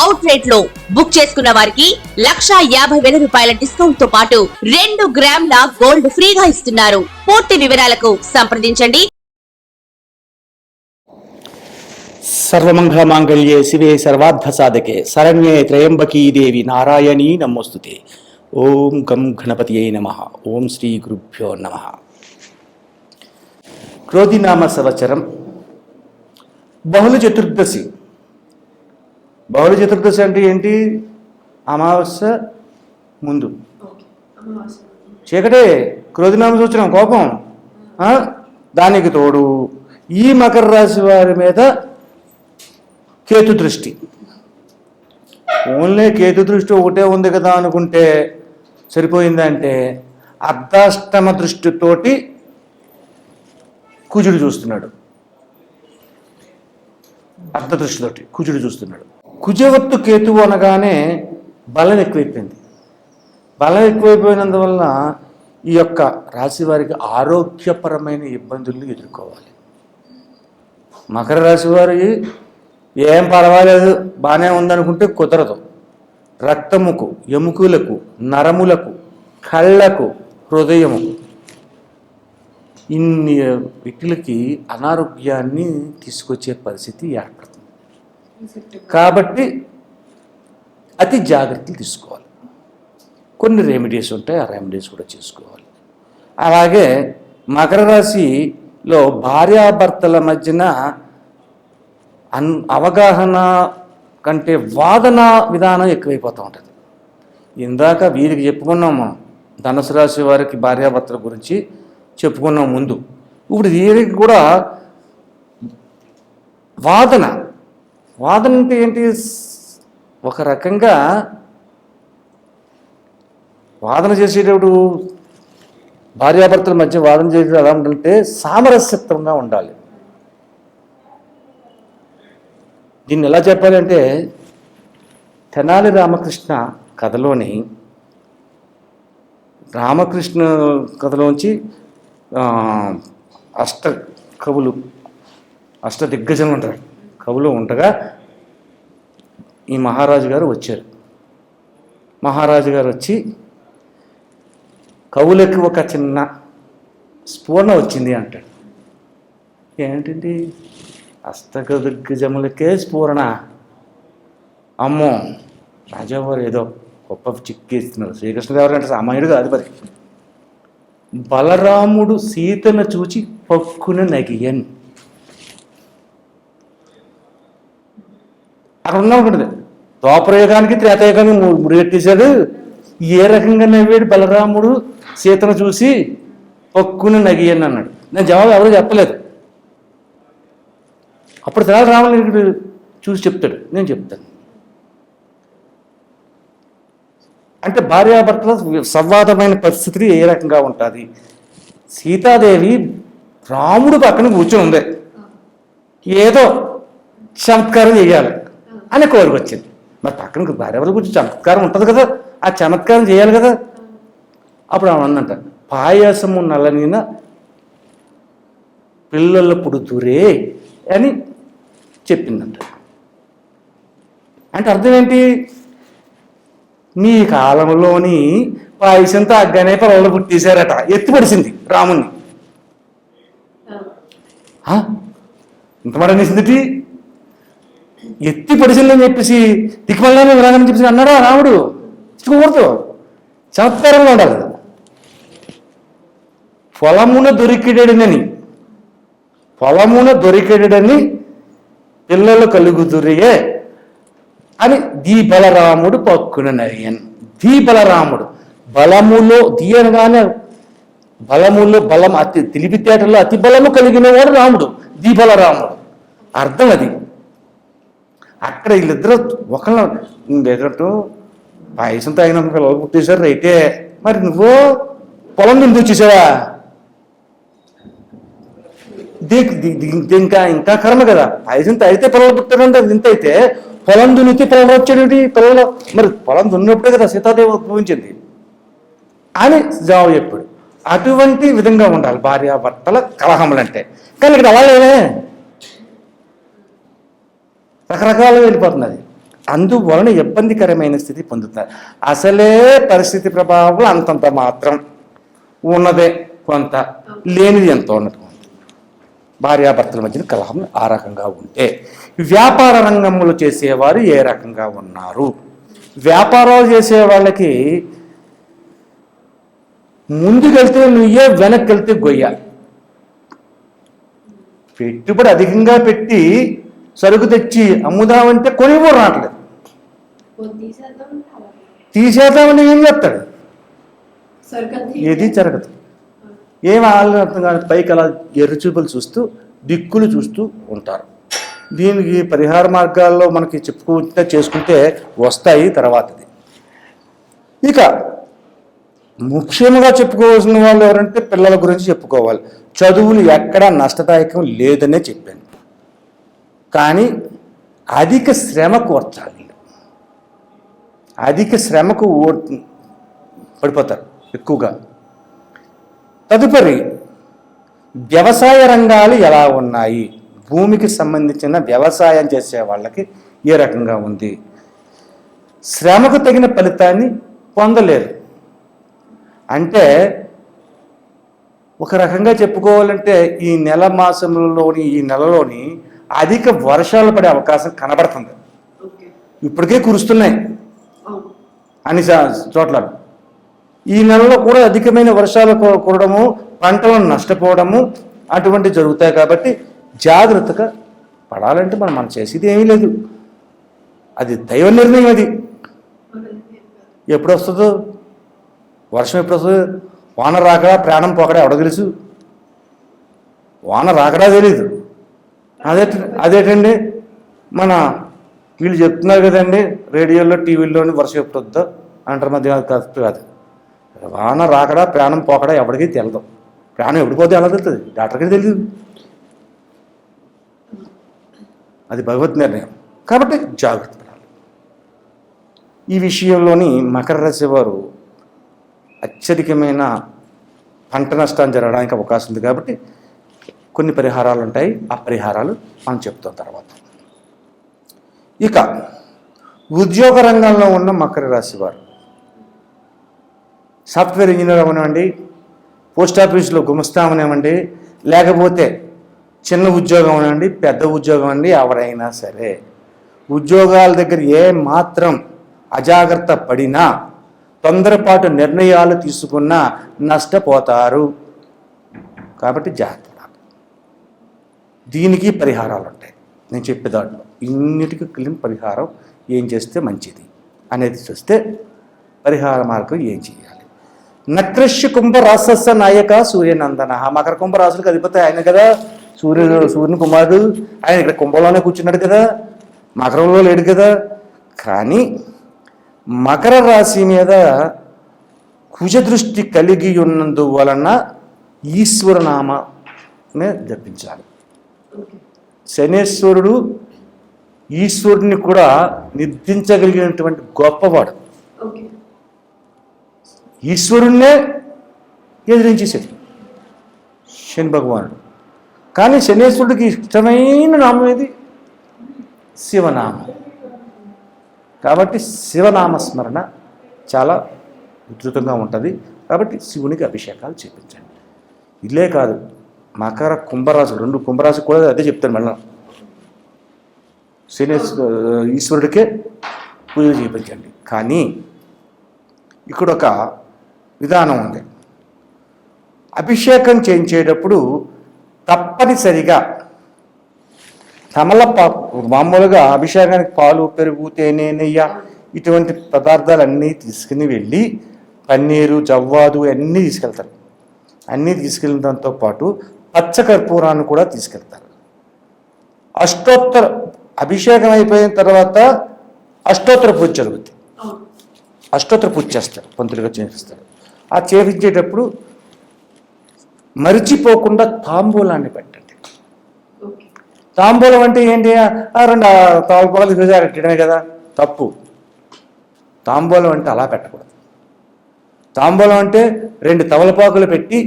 అవుట్లెట్లో book చేసుకున్న వారికి లక్షా యాభై వేల రూపాయల డిస్కౌంట్తో పాటు రెండు గ్రాముల గోల్డ్ ఫ్రీగా ఇస్తున్నారు. పూర్తి వివరాలకు సంప్రదించండి. సర్వమంగళమాంగళ్యే శివే సర్వార్థ సాధకే శరణ్యే త్రయంబకీ దేవి నారాయణీ నమోస్తుతే. ఓం గం గణపతియే నమ. ఓం శ్రీ గురుభ్యో నమ. క్రోధినామ సంవత్సరం బహుళ చతుర్దశి. బహుళ చతుర్దశి అంటే ఏంటి? అమావాస్య ముందు. చీకటే క్రోధినామ సూచన కోపం. దానికి తోడు ఈ మకర రాశి వారి మీద కేతు దృష్టి ఓన్లీ కేతు దృష్టి ఒకటే ఉంది కదా అనుకుంటే సరిపోయిందంటే అర్ధాష్టమ దృష్టితోటి కుజుడు చూస్తున్నాడు. అర్ధ దృష్టితోటి కుజుడు చూస్తున్నాడు. కుజవత్తు కేతువు అనగానే బలం ఎక్కువైపోయింది. బలం ఎక్కువైపోయినందువలన ఈ యొక్క రాశి వారికి ఆరోగ్యపరమైన ఇబ్బందులను ఎదుర్కోవాలి. మకర రాశి వారి ఏం పర్వాలేదు బాగానే ఉందనుకుంటే కుదరదు. రక్తముకు ఎముకలకు నరములకు కళ్ళకు హృదయముకు ఇన్ని వ్యక్తులకి అనారోగ్యాన్ని తీసుకొచ్చే పరిస్థితి ఏర్పడుతుంది. కాబట్టి అతి జాగ్రత్తలు తీసుకోవాలి. కొన్ని రెమెడీస్ ఉంటాయి ఆ రెమెడీస్ కూడా చేసుకోవాలి. అలాగే మకర రాశిలో భార్యాభర్తల మధ్యన అన్ అవగాహన కంటే వాదన విధానం ఎక్కువైపోతూ ఉంటుంది. ఇందాక వీరికి చెప్పుకున్నాం మనం ధనుసు రాశి వారికి భార్యాభర్తల గురించి చెప్పుకున్నాం ముందు. ఇప్పుడు వీరికి కూడా వాదన వాదన అంటే ఏంటి? ఒక రకంగా వాదన చేసేటప్పుడు భార్యాభర్తల మధ్య వాదన చేసేటప్పుడు ఎలా ఉంటుంటే సామరస్యత్వంగా ఉండాలి. దీన్ని ఎలా చెప్పాలంటే తెనాలి రామకృష్ణ కథలోని రామకృష్ణ కథలోంచి అష్ట కవులు అష్ట దిగ్గజం ఉంటారు. కవులు ఉండగా ఈ మహారాజు గారు వచ్చారు. మహారాజు గారు వచ్చి కవులకి ఒక చిన్న స్ఫూర్ణ వచ్చింది అంటాడు. ఏంటండి? అష్టక దుర్గజములకే స్ఫూరణ. అమ్మో రాజావారు ఏదో గొప్ప చిక్కేస్తున్నారు. శ్రీకృష్ణదేవరాయ అంటే సామాన్యుడు కాదు మరి. బలరాముడు సీతను చూచి పక్కున నగియన్. అక్కడ ఉన్నాం ద్వాపరయుగానికి త్రేతయుగానికి ము- ఏ రకంగా నవ్వాడు బలరాముడు సీతను చూసి పక్కున నగియని అన్నాడు. నేను జవాబు ఎవరు చెప్పలేదు. అప్పుడు తర్వాత రామలింగుడు చూసి చెప్తాడు. నేను చెప్తాను. అంటే భార్యాభర్తల సంవాదమైన పరిస్థితి ఏ రకంగా ఉంటుంది? సీతాదేవి రాముడు పక్కన కూర్చొని ఉంది. ఏదో చమత్కారం చేయాలి అని కోరిక వచ్చింది. మరి పక్కన భార్యాభర్తల గురించి చమత్కారం ఉంటుంది కదా. ఆ చమత్కారం చేయాలి కదా. అప్పుడు ఆమె అందంట పాయాసము నల్లనిన పిల్లల పుడుతురే అని చెప్పిందంట. అంటే అర్థం ఏంటి? మీ కాలంలోని పాయసం తగ్గనే పొలంలో పుట్టేశారట. ఎత్తి పడిసింది రాముణ్ణి? ఇంత మాట అనేసింది ఎత్తి పడిసిందని చెప్పేసి దిక్కుమల్లానే విరాగని చెప్పేసి అన్నాడా రాముడు? ఇచ్చుకోకూడదు. చమత్కారంగా ఉండాలి. పొలమున దొరికిడని పొలమున దొరికిడని పిల్లలు కలుగుతురియే అని దీ బలరాముడు పక్కున నరియన్ దీ బలరాముడు బలములో దీయనగానే బలములో బలం అతి తెలివితేటలో అతి బలము కలిగిన వాడు రాముడు దీ బలరాముడు అర్థం అది. అక్కడ వీళ్ళిద్దరూ ఒకళ్ళు ఎదురట్టు పాయసం తాగిన పిల్లలు పుట్టేశారు. అయితే మరి నువ్వు పొలం నుండి వచ్చేసావా దీ- ఇది ఇంకా ఇంకా కర్మ కదా. పాయసం అయితే పిల్లలు పుట్టారంటే. ఇంత అయితే పొలం దున్నితే పిల్లలు వచ్చేటువంటి పిల్లలు. మరి పొలం దున్నప్పుడే కదా సీతాదేవి ఉద్భవించింది. అని జవాబు చెప్పాడు. అటువంటి విధంగా ఉండాలి భార్యాభర్తల కలహములు అంటే కానీ ఇక్కడ అలా రకరకాలుగా వెళ్ళిపోతుంది అది అందువలన ఇబ్బందికరమైన స్థితి పొందుతారు అసలే పరిస్థితి ప్రభావం అంతంత మాత్రం ఉన్నదే కొంత లేనిది ఎంతో ఉన్నది భార్యాభర్తల మధ్యన కలహం ఆ రకంగా ఉంటే వ్యాపార రంగంలో చేసేవారు ఏ రకంగా ఉన్నారు? వ్యాపారాలు చేసే వాళ్ళకి ముందుకెళ్తే నువ్వే వెనక్కి వెళ్తే గొయ్య. పెట్టుబడి అధికంగా పెట్టి సరుకు తెచ్చి అమ్ముదామంటే రావట్లేదు. కొద్ది శాతం అలా. తీసేద్దామని ఏం చెప్తాడు సరికొద్ది. ఏది జరగదు. ఏం అర్థం కాదు పైకి అలా ఎర్రచూపులు చూస్తూ దిక్కులు చూస్తూ ఉంటారు. దీనికి పరిహార మార్గాల్లో మనకి చెప్పుకుంటే చేసుకుంటే వస్తాయి తర్వాతది. ఇక ముఖ్యంగా చెప్పుకోవాల్సిన వాళ్ళు ఎవరంటే పిల్లల గురించి చెప్పుకోవాలి. చదువులు ఎక్కడా నష్టదాయకం లేదనే చెప్పాను. కానీ అధిక శ్రమ కోర్చాలి అధిక శ్రమకు ఓ- పడిపోతారు ఎక్కువగా. తదుపరి వ్యవసాయ రంగాలు ఎలా ఉన్నాయి? భూమికి సంబంధించిన వ్యవసాయం చేసే వాళ్ళకి ఏ రకంగా ఉంది? శ్రమకు తగిన ఫలితాన్ని పొందలేరు. అంటే ఒక రకంగా చెప్పుకోవాలంటే ఈ నెల మాసంలోని ఈ నెలలోని అధిక వర్షాలు పడే అవకాశం కనబడుతుంది. ఇప్పటికే కురుస్తున్నాయి. అవును. అని చోట్ల. ఈ నెలలో కూడా అధికమైన వర్షాలు కురడము పంటలను నష్టపోవడము అటువంటి జరుగుతాయి కాబట్టి జాగ్రత్తగా పడాలంటే మనం మనం చేసేది ఏమీ లేదు. అది దైవ నిర్ణయం అది. ఎప్పుడు వస్తుందో వర్షం ఎప్పుడు వస్తుందో వాన రాకడా ప్రాణం పోకడా ఎవడ తెలుసు. వాన రాకడా తెలీదు. అదే అదేటండి మన వీళ్ళు చెప్తున్నారు కదండి రేడియోలో టీవీల్లోని వర్షం ఎప్పుడు అంటారు మధ్య కరెక్ట్ కాదు వాన రాకడా ప్రాణం పోకడా ఎవరికి తెలదు. ప్రాణం ఎప్పుడు ఎలా తెలుస్తుంది డాక్టర్కి తెలియదు అది భగవత్ నిర్ణయం. కాబట్టి జాగ్రత్త పడాలి. ఈ విషయంలోని మకర రాశి వారు అత్యధికమైన పంట నష్టం జరగడానికి అవకాశం ఉంది కాబట్టి కొన్ని పరిహారాలు ఉంటాయి. ఆ పరిహారాలు మనం చెప్తాం తర్వాత. ఇక ఉద్యోగ రంగంలో ఉన్న మకర రాశి వారు. సాఫ్ట్వేర్ ఇంజనీర్ అవనివ్వండి పోస్ట్ ఆఫీస్లో గుమస్తా అవనివ్వండి లేకపోతే చిన్న ఉద్యోగం అనండి పెద్ద ఉద్యోగం అండి ఎవరైనా సరే. ఉద్యోగాల దగ్గర ఏ మాత్రం అజాగ్రత్త పడినా తొందరపాటు నిర్ణయాలు తీసుకున్నా నష్టపోతారు. కాబట్టి జాగ్రత్త. దీనికి పరిహారాలు ఉంటాయి నేను చెప్పే దాంట్లో ఇన్నిటికి క్లీన్ పరిహారం ఏం చేస్తే మంచిది అనేది చూస్తే పరిహార మార్గం ఏం చేయాలి. నక్రష్య కుంభరాసస్య నాయక సూర్యనందన. మకర కుంభరాసులకు అధిపతి ఆయన కదా. సూర్యుడు సూర్యుని కుమారుడు. ఆయన ఇక్కడ కుంభంలోనే కూర్చున్నాడు కదా. మకరంలో లేడు కదా. కానీ మకర రాశి మీద కుజ దృష్టి కలిగి ఉన్నందువలన ఈశ్వరనామనే జపించాలి. శనేశ్వరుడు ఈశ్వరుడిని కూడా నిర్దించగలిగినటువంటి గొప్పవాడు. ఈశ్వరుణ్ణే ఎదిరించేసాడు శని భగవానుడు. కానీ శనేశ్వరుడికి ఇష్టమైన నామం ఏది? శివనామం. కాబట్టి శివనామ స్మరణ చాలా ఉధృతంగా ఉంటుంది. కాబట్టి శివునికి అభిషేకాలు చేపించండి. ఇల్లే కాదు మకర కుంభరాశి రెండు కుంభరాశి కూడా అదే చెప్తాను మళ్ళీ. శనేశ్వ ఈశ్వరుడికే పూజ చేయించండి. కానీ ఇక్కడ ఒక విధానం ఉంది. అభిషేకం చేయించేటప్పుడు తప్పనిసరిగా తమలపాకు మామూలుగా అభిషేకానికి పాలు పెరుగు తేనె నెయ్య ఇటువంటి పదార్థాలన్నీ తీసుకుని వెళ్ళి పన్నీరు జవ్వాదు అన్నీ తీసుకెళ్తారు. అన్నీ తీసుకెళ్ళడంతో పాటు పచ్చ కర్పూరాన్ని కూడా తీసుకెళ్తారు. అష్టోత్తర అభిషేకం అయిపోయిన తర్వాత అష్టోత్తర పూజ జరుగుతుంది. అష్టోత్తర పూజ చేస్తారు పంతులుగా చేస్తారు ఆ చేయించేటప్పుడు మరిచిపోకుండా తాంబూలాన్ని పెట్టండి. తాంబూలం అంటే ఏంటి? ఆ రెండు తవలపాలు చూసి అరట్టడమే కదా. తప్పు. తాంబూలం అంటే అలా పెట్టకూడదు. తాంబూలం అంటే రెండు తవలపాకులు పెట్టి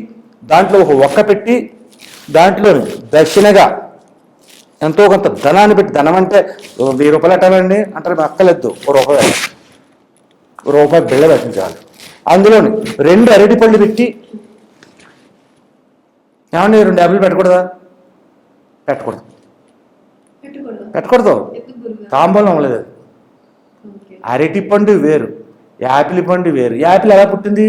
దాంట్లో ఒక ఒక్క పెట్టి దాంట్లో దక్షిణగా ఎంతో కొంత ధనాన్ని పెట్టి ధనం అంటే వెయ్యి రూపాయలు పెట్టాలండి అంటారు "మేము అక్కర్లేదు ఓ రూపాయి రూపాయి బిళ్ళ పెట్టించాలి అందులోని రెండు అరటి పళ్ళు పెట్టి ఏమండి రెండు యాభైలు పెట్టకూడదా? పెట్టకూడదు. పెట్టకూడదు. తాంబూలం అవ్వలేదు. అరటి పండు వేరు యాపిల్ పండు వేరు. యాపిల్ ఎలా పుట్టింది?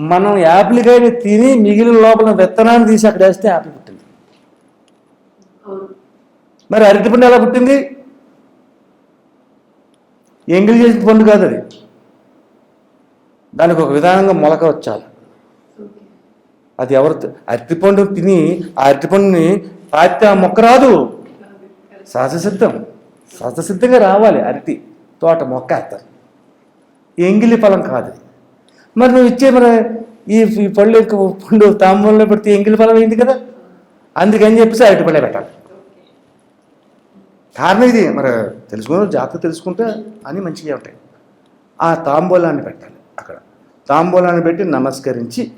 మనం యాపిల్కాయని తిని మిగిలిన లోపల విత్తనాన్ని తీసి అక్కడ వేస్తే యాపిల్ పుట్టింది. మరి అరటి పండు ఎలా పుట్టింది? ఎంగిలి చేసిన పండు కాదు అది. దానికి ఒక విధానంగా మొలక వచ్చాలి. అది ఎవరు అరటిపండు తిని ఆ అరటిపండుని పాత ఆ మొక్క రాదు. సహజసిద్ధం సహజసిద్ధంగా రావాలి అరటి తోట మొక్క. వేస్తారు ఎంగిలి ఫలం కాదు. మరి నువ్వు ఇచ్చే మరి ఈ ఈ పళ్ళు పండు తాంబూలంలో పెడితే ఎంగిలి ఫలం అయింది కదా. అందుకని చెప్పేసి అరటి పళ్ళే పెట్టాలి. కారణం ఇది మరి తెలుసుకున్న జాగ్రత్త తెలుసుకుంటే అని మంచిగా ఉంటాయి. ఆ తాంబూలాన్ని పెట్టాలి అక్కడ. తాంబూలాన్ని పెట్టి నమస్కరించి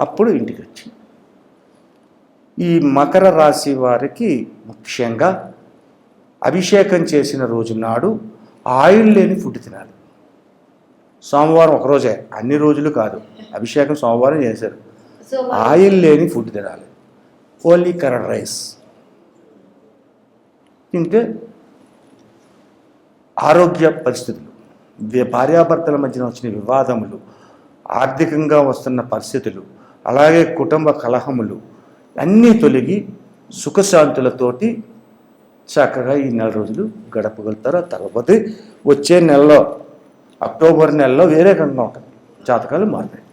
అప్పుడు ఇంటికి వచ్చి. ఈ మకర రాశి వారికి ముఖ్యంగా అభిషేకం చేసిన రోజు నాడు ఆయిల్ లేని ఫుడ్ తినాలి. సోమవారం ఒకరోజే అన్ని రోజులు కాదు. అభిషేకం సోమవారం చేశారు. ఆయిల్ లేని ఫుడ్ తినాలి. Only curd rice. తింటే ఆరోగ్య పరిస్థితులు భార్యాభర్తల మధ్యన వచ్చిన వివాదములు ఆర్థికంగా వస్తున్న పరిస్థితులు అలాగే కుటుంబ కలహములు అన్నీ తొలగి సుఖశాంతులతోటి చక్కగా ఈ నెల రోజులు గడపగలుగుతారు. తర్వాత వచ్చే నెలలో అక్టోబర్ నెలలో వేరే రకంగా ఉంటుంది జాతకాలు మారుతాయి